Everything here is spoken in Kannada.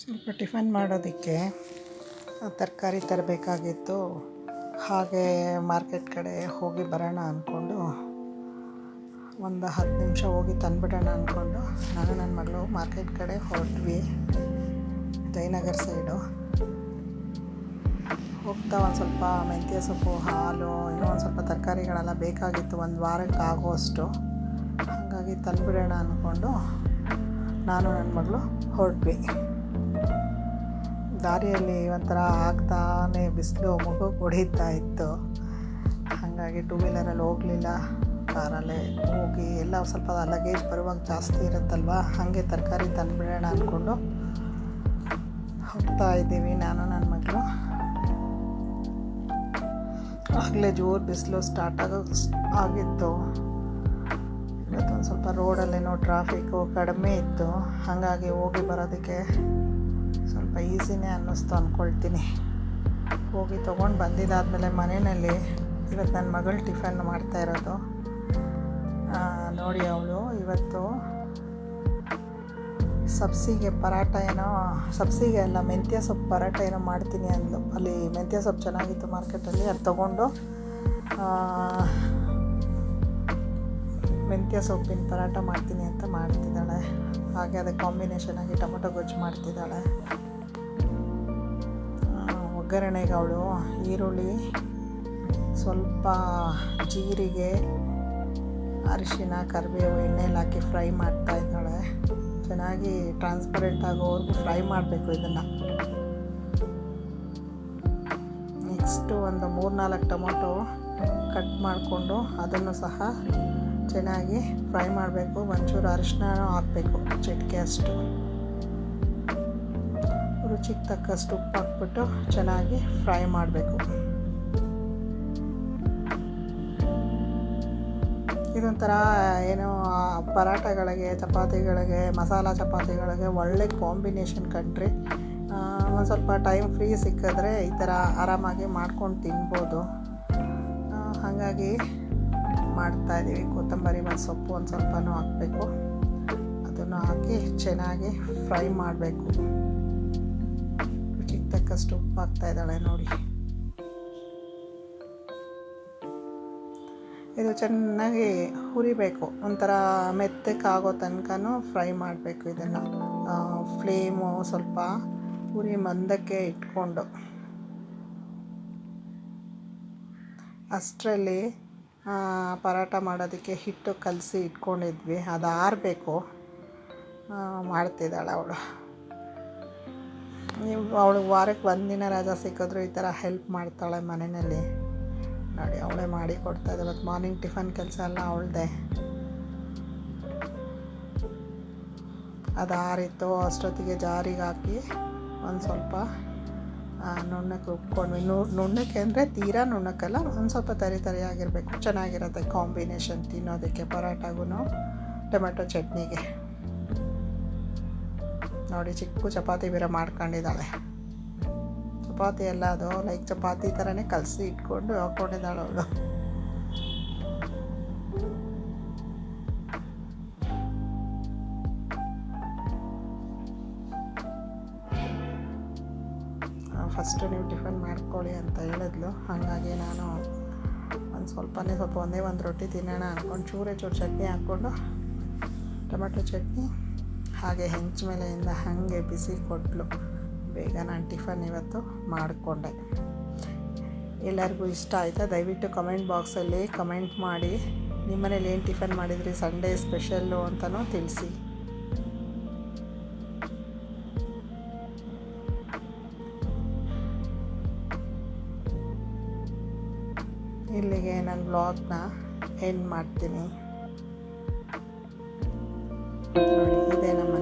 ಸ್ವಲ್ಪ ಟಿಫನ್ ಮಾಡೋದಕ್ಕೆ ತರಕಾರಿ ತರಬೇಕಾಗಿತ್ತು. ಹಾಗೆ ಮಾರ್ಕೆಟ್ ಕಡೆ ಹೋಗಿ ಬರೋಣ ಅಂದ್ಕೊಂಡು ಒಂದು ಹತ್ತು ನಿಮಿಷ ಹೋಗಿ ತಂದುಬಿಡೋಣ ಅಂದ್ಕೊಂಡು ನಾನು ನನ್ನ ಮಗಳು ಮಾರ್ಕೆಟ್ ಕಡೆ ಹೊರಟ್ವಿ. ಜಯನಗರ್ ಸೈಡು. ಹೋಗ್ತಾ ಒಂದು ಸ್ವಲ್ಪ ಮೆಂತ್ಯ ಸೊಪ್ಪು, ಹಾಲು ಇನ್ನೂ ಒಂದು ಸ್ವಲ್ಪ ತರಕಾರಿಗಳೆಲ್ಲ ಬೇಕಾಗಿತ್ತು. ಒಂದು ವಾರಕ್ಕೆ ಆಗೋಷ್ಟು ಹಾಗಾಗಿ ತಂದುಬಿಡೋಣ ಅಂದ್ಕೊಂಡು ನಾನು ನನ್ನ ಮಗಳು ಹೊರಟ್ವಿ. ದಾರಿಯಲ್ಲಿ ಒಂಥರ ಆಗ್ತಾನೆ ಬಿಸಿಲು ಮಗು ಹೊಡಿತಾ ಇತ್ತು. ಹಾಗಾಗಿ ಟೂ ವೀಲರಲ್ಲಿ ಹೋಗಲಿಲ್ಲ. ಕಾರಲ್ಲೇ ಹೋಗಿ ಎಲ್ಲ ಸ್ವಲ್ಪ ಲಗೇಜ್ ಬರುವಾಗ ಜಾಸ್ತಿ ಇರುತ್ತಲ್ವ? ಹಾಗೆ ತರಕಾರಿ ತಂದುಬಿಡೋಣ ಅಂದ್ಕೊಂಡು ಹೋಗ್ತಾ ಇದ್ದೀವಿ ನಾನು ನನ್ನ ಮಗಳು. ಆಗಲೇ ಜೋರು ಬಿಸಿಲು ಸ್ಟಾರ್ಟ್ ಆಗೋ ಆಗಿತ್ತು. ಇವತ್ತೊಂದು ಸ್ವಲ್ಪ ರೋಡಲ್ಲೇನೋ ಟ್ರಾಫಿಕ್ಕು ಕಡಿಮೆ ಇತ್ತು. ಹಾಗಾಗಿ ಹೋಗಿ ಬರೋದಕ್ಕೆ ಸ್ವಲ್ಪ ಈಸಿನೇ ಅನ್ನಿಸ್ತು ಅಂದ್ಕೊಳ್ತೀನಿ ಹೋಗಿ ತೊಗೊಂಡು ಬಂದಿದ್ದಾದಮೇಲೆ ಮನೆಯಲ್ಲಿ ಇವತ್ತು ನನ್ನ ಮಗಳು ಟಿಫನ್ ಮಾಡ್ತಾ ಇರೋದು. ನೋಡಿ ಅವಳು ಇವತ್ತು ಸಬ್ಸಿಗೆ ಪರಾಟ ಏನೋ, ಸಬ್ಸಿಗೆ ಅಲ್ಲ, ಮೆಂತ್ಯ ಸೊಪ್ಪು ಪರಾಟ ಏನೋ ಮಾಡ್ತೀನಿ ಅಂದು ಅಲ್ಲಿ ಮೆಂತ್ಯ ಸೊಪ್ಪು ಚೆನ್ನಾಗಿತ್ತು ಮಾರ್ಕೆಟಲ್ಲಿ, ಅದು ತೊಗೊಂಡು ಮೆಂತ್ಯ ಸೊಪ್ಪಿನ ಪರಾಟ ಮಾಡ್ತೀನಿ ಅಂತ ಮಾಡ್ತಿದ್ದಾಳೆ. ಹಾಗೆ ಅದಕ್ಕೆ ಕಾಂಬಿನೇಷನ್ ಆಗಿ ಟೊಮೊಟೊ ಗೊಜ್ಜು ಮಾಡ್ತಿದ್ದಾಳೆ. ಒಗ್ಗರಣೆಗೆ ಅವಳು ಈರುಳ್ಳಿ, ಸ್ವಲ್ಪ ಜೀರಿಗೆ, ಅರಿಶಿನ, ಕರಿಬೇವು, ಎಣ್ಣೆಲಿ ಹಾಕಿ ಫ್ರೈ ಮಾಡ್ತಾ ಇದ್ದಾಳೆ. ಚೆನ್ನಾಗಿ ಟ್ರಾನ್ಸ್ಪರೆಂಟ್ ಆಗೋವರೆಗೂ ಫ್ರೈ ಮಾಡಬೇಕು ಇದನ್ನು. ನೆಕ್ಸ್ಟು ಒಂದು ಮೂರು ನಾಲ್ಕು ಟೊಮೊಟೊ ಕಟ್ ಮಾಡಿಕೊಂಡು ಅದನ್ನು ಸಹ ಚೆನ್ನಾಗಿ ಫ್ರೈ ಮಾಡಬೇಕು. ಒಂಚೂರು ಅರಿಶಿನ ಹಾಕಬೇಕು. ಚಿಟಿಕೆ ಅಷ್ಟು. ರುಚಿಗೆ ತಕ್ಕಷ್ಟು ಉಪ್ಪು ಹಾಕ್ಬಿಟ್ಟು ಚೆನ್ನಾಗಿ ಫ್ರೈ ಮಾಡಬೇಕು. ಇದೊಂಥರ ಏನು ಪರಾಟಗಳಿಗೆ ಚಪಾತಿಗಳಿಗೆ, ಮಸಾಲ ಚಪಾತಿಗಳಿಗೆ ಒಳ್ಳೆ ಕಾಂಬಿನೇಷನ್ ಕಂಡ್ರಿ. ಒಂದು ಸ್ವಲ್ಪ ಟೈಮ್ ಫ್ರೀ ಸಿಕ್ಕಿದ್ರೆ ಈ ಥರ ಆರಾಮಾಗಿ ಮಾಡ್ಕೊಂಡು ತಿನ್ಬೋದು. ಹಾಗಾಗಿ ಮಾಡ್ತಾಯಿದ್ದೀವಿ ಕೊತ್ತಂಬರಿ ಒಂದು ಸೊಪ್ಪು, ಒಂದು ಸ್ವಲ್ಪನೂ ಹಾಕಬೇಕು. ಅದನ್ನು ಹಾಕಿ ಚೆನ್ನಾಗಿ ಫ್ರೈ ಮಾಡಬೇಕು. ರುಚಿಗೆ ತಕ್ಕಷ್ಟು ಉಪ್ಪು ಹಾಕ್ತಾ ಇದ್ದಾಳೆ ನೋಡಿ. ಇದು ಚೆನ್ನಾಗಿ ಹುರಿಬೇಕು. ಒಂಥರ ಮೆತ್ತಕ್ಕಾಗೋ ತನಕನೂ ಫ್ರೈ ಮಾಡಬೇಕು ಇದನ್ನು. ಫ್ಲೇಮು ಸ್ವಲ್ಪ ಹುರಿ ಮಂದಕ್ಕೆ ಇಟ್ಕೊಂಡು. ಅಷ್ಟರಲ್ಲಿ ಪರಾಟ ಮಾಡೋದಕ್ಕೆ ಹಿಟ್ಟು ಕಲಸಿ ಇಟ್ಕೊಂಡಿದ್ವಿ. ಅದು ಆರಬೇಕು. ಮಾಡ್ತಿದ್ದಾಳೆ ಅವಳು. ನೀವು ಅವಳಿಗೆ ವಾರಕ್ಕೆ ಒಂದಿನ ರಜಾ ಸಿಕ್ಕಿದ್ರು ಈ ಥರ ಹೆಲ್ಪ್ ಮಾಡ್ತಾಳೆ ಮನೆಯಲ್ಲಿ. ನೋಡಿ, ಅವಳೇ ಮಾಡಿ ಕೊಡ್ತಾ ಇದ್ದಾಳೆ. ಇವತ್ತು ಮಾರ್ನಿಂಗ್ ಟಿಫನ್ ಕೆಲಸ ಎಲ್ಲ ಅವಳದೆ. ಅದು ಆರಿತ್ತು. ಅಷ್ಟೊತ್ತಿಗೆ ಜಾರಿಗೆ ಹಾಕಿ ಒಂದು ಸ್ವಲ್ಪ ನುಣ್ಣಕ್ಕೆ ರುಬ್ಕೊಂಡ್ವಿ ನುಣ್ಣಕ್ಕೆ ಅಂದರೆ ತೀರಾ ನುಣ್ಣಕ್ಕಲ್ಲ, ಒಂದು ಸ್ವಲ್ಪ ತರಿ ತರಿಯಾಗಿರಬೇಕು ಚೆನ್ನಾಗಿರುತ್ತೆ ಕಾಂಬಿನೇಷನ್ ತಿನ್ನೋದಕ್ಕೆ ಪರೋಟಾಗೂ ಟೊಮೆಟೊ ಚಟ್ನಿಗೆ. ನೋಡಿ, ಚಿಕ್ಕ ಚಪಾತಿ ಬೇರೆ ಮಾಡ್ಕೊಂಡಿದ್ದಾಳೆ. ಚಪಾತಿ ಎಲ್ಲ ಅದು ಲೈಕ್ ಚಪಾತಿ ಥರನೇ ಕಲಸಿ ಇಟ್ಕೊಂಡು ಹಾಕ್ಕೊಂಡಿದ್ದಾಳೆ ಅವಳು. ಫಸ್ಟು ನೀವು ಟಿಫನ್ ಮಾಡ್ಕೊಳ್ಳಿ ಅಂತ ಹೇಳಿದ್ಲು. ಹಾಗಾಗಿ ನಾನು ಒಂದು ಸ್ವಲ್ಪನೇ ಸ್ವಲ್ಪ ಒಂದೇ ಒಂದು ರೊಟ್ಟಿ ತಿನ್ನೋಣ ಅಂದ್ಕೊಂಡು ಚೂರೇ ಚೂರು ಚಟ್ನಿ ಹಾಕ್ಕೊಂಡು ಟೊಮೆಟೊ ಚಟ್ನಿ, ಹಾಗೆ ಹೆಂಚು ಮೇಲೆಯಿಂದ ಹಾಗೆ ಬಿಸಿ ಕೊಟ್ಟಲು ಬೇಗ ನಾನು ಟಿಫನ್ ಇವತ್ತು ಮಾಡಿಕೊಂಡೆ. ಎಲ್ಲರಿಗೂ ಇಷ್ಟ ಆಯಿತಾ? ದಯವಿಟ್ಟು ಕಮೆಂಟ್ ಬಾಕ್ಸಲ್ಲಿ ಕಮೆಂಟ್ ಮಾಡಿ. ನಿಮ್ಮನೇಲಿ ಏನು ಟಿಫನ್ ಮಾಡಿದ್ರಿ? ಸಂಡೇ ಸ್ಪೆಷಲ್ಲು ಅಂತಲೂ ತಿಳಿಸಿ. ಇಲ್ಲಿಗೆ ನನ್ನ ಬ್ಲಾಗ್ನ ಎಂಡ್ ಮಾಡ್ತೀನಿ. ಇದೇ ನಮ್ಮ